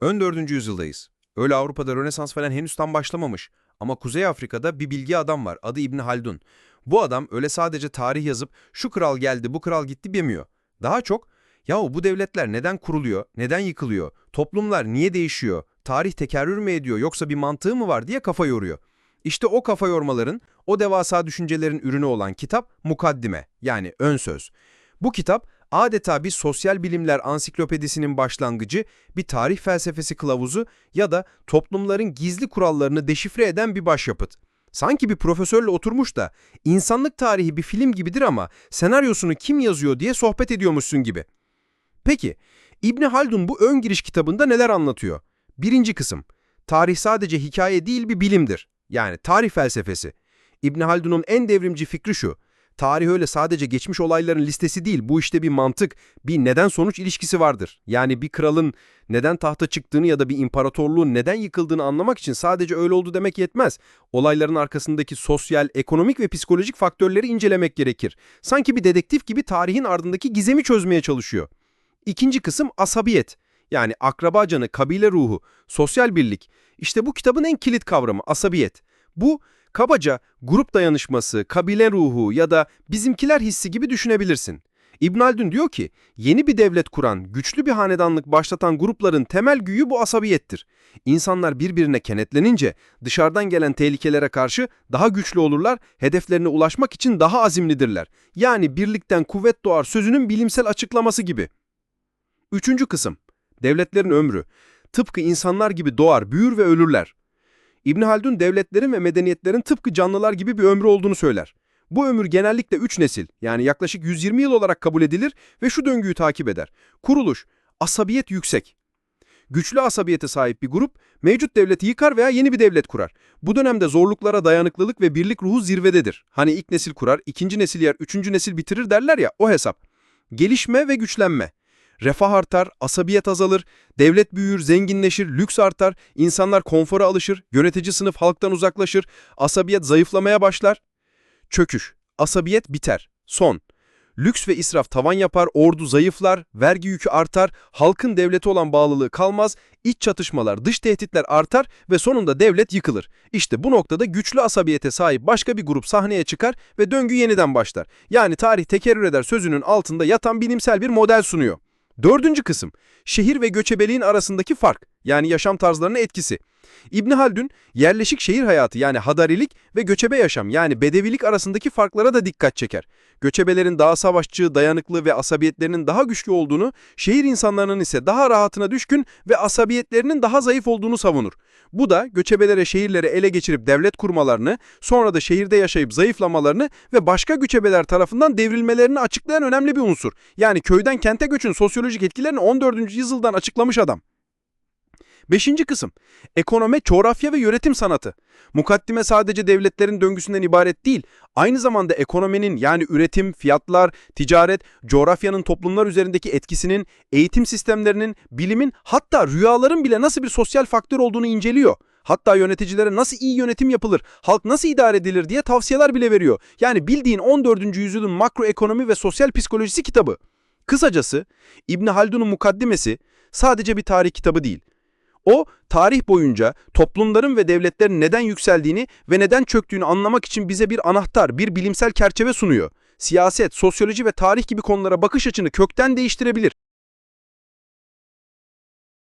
Ön 4. yüzyıldayız. Öyle Avrupa'da Rönesans falan henüz tam başlamamış. Ama Kuzey Afrika'da bir bilgi adam var. Adı İbni Haldun. Bu adam öyle sadece tarih yazıp şu kral geldi, bu kral gitti demiyor. Daha çok yahu bu devletler neden kuruluyor, neden yıkılıyor, toplumlar niye değişiyor, tarih tekerrür mü ediyor yoksa bir mantığı mı var diye kafa yoruyor. İşte o kafa yormaların, o devasa düşüncelerin ürünü olan kitap Mukaddime yani Ön Söz. Bu kitap adeta bir sosyal bilimler ansiklopedisinin başlangıcı, bir tarih felsefesi kılavuzu ya da toplumların gizli kurallarını deşifre eden bir başyapıt. Sanki bir profesörle oturmuş da insanlık tarihi bir film gibidir ama senaryosunu kim yazıyor diye sohbet ediyormuşsun gibi. Peki, İbni Haldun bu ön giriş kitabında neler anlatıyor? Birinci kısım, tarih sadece hikaye değil bir bilimdir. Yani tarih felsefesi. İbni Haldun'un en devrimci fikri şu, tarih öyle sadece geçmiş olayların listesi değil, bu işte bir mantık, bir neden-sonuç ilişkisi vardır. Yani bir kralın neden tahta çıktığını ya da bir imparatorluğun neden yıkıldığını anlamak için sadece öyle oldu demek yetmez. Olayların arkasındaki sosyal, ekonomik ve psikolojik faktörleri incelemek gerekir. Sanki bir dedektif gibi tarihin ardındaki gizemi çözmeye çalışıyor. İkinci kısım asabiyet. Yani akraba canı, kabile ruhu, sosyal birlik. İşte bu kitabın en kilit kavramı asabiyet. Bu kabaca grup dayanışması, kabile ruhu ya da bizimkiler hissi gibi düşünebilirsin. İbn Haldun diyor ki, yeni bir devlet kuran, güçlü bir hanedanlık başlatan grupların temel güyü bu asabiyettir. İnsanlar birbirine kenetlenince dışarıdan gelen tehlikelere karşı daha güçlü olurlar, hedeflerine ulaşmak için daha azimlidirler. Yani birlikten kuvvet doğar sözünün bilimsel açıklaması gibi. Üçüncü kısım, devletlerin ömrü. Tıpkı insanlar gibi doğar, büyür ve ölürler. İbn Haldun devletlerin ve medeniyetlerin tıpkı canlılar gibi bir ömrü olduğunu söyler. Bu ömür genellikle 3 nesil yani yaklaşık 120 yıl olarak kabul edilir ve şu döngüyü takip eder. Kuruluş, asabiyet yüksek. Güçlü asabiyete sahip bir grup mevcut devleti yıkar veya yeni bir devlet kurar. Bu dönemde zorluklara dayanıklılık ve birlik ruhu zirvededir. Hani ilk nesil kurar, ikinci nesil yer, üçüncü nesil bitirir derler ya o hesap. Gelişme ve güçlenme. Refah artar, asabiyet azalır, devlet büyür, zenginleşir, lüks artar, insanlar konfora alışır, yönetici sınıf halktan uzaklaşır, asabiyet zayıflamaya başlar. Çöküş, asabiyet biter, son. Lüks ve israf tavan yapar, ordu zayıflar, vergi yükü artar, halkın devlete olan bağlılığı kalmaz, iç çatışmalar, dış tehditler artar ve sonunda devlet yıkılır. İşte bu noktada güçlü asabiyete sahip başka bir grup sahneye çıkar ve döngü yeniden başlar. Yani tarih tekerrür eder sözünün altında yatan bilimsel bir model sunuyor. Dördüncü kısım, şehir ve göçebeliğin arasındaki fark, yani yaşam tarzlarının etkisi. İbni Haldun, yerleşik şehir hayatı yani hadarilik ve göçebe yaşam yani bedevilik arasındaki farklara da dikkat çeker. Göçebelerin daha savaşçı, dayanıklı ve asabiyetlerinin daha güçlü olduğunu, şehir insanlarının ise daha rahatına düşkün ve asabiyetlerinin daha zayıf olduğunu savunur. Bu da göçebelere şehirleri ele geçirip devlet kurmalarını, sonra da şehirde yaşayıp zayıflamalarını ve başka göçebeler tarafından devrilmelerini açıklayan önemli bir unsur. Yani köyden kente göçün sosyolojik etkilerini 14. yüzyıldan açıklamış adam. Beşinci kısım, ekonomi, coğrafya ve yönetim sanatı. Mukaddime sadece devletlerin döngüsünden ibaret değil, aynı zamanda ekonominin yani üretim, fiyatlar, ticaret, coğrafyanın toplumlar üzerindeki etkisinin, eğitim sistemlerinin, bilimin hatta rüyaların bile nasıl bir sosyal faktör olduğunu inceliyor. Hatta yöneticilere nasıl iyi yönetim yapılır, halk nasıl idare edilir diye tavsiyeler bile veriyor. Yani bildiğin 14. yüzyılın makroekonomi ve sosyal psikolojisi kitabı. Kısacası İbni Haldun'un mukaddimesi sadece bir tarih kitabı değil. O, tarih boyunca toplumların ve devletlerin neden yükseldiğini ve neden çöktüğünü anlamak için bize bir anahtar, bir bilimsel çerçeve sunuyor. Siyaset, sosyoloji ve tarih gibi konulara bakış açını kökten değiştirebilir.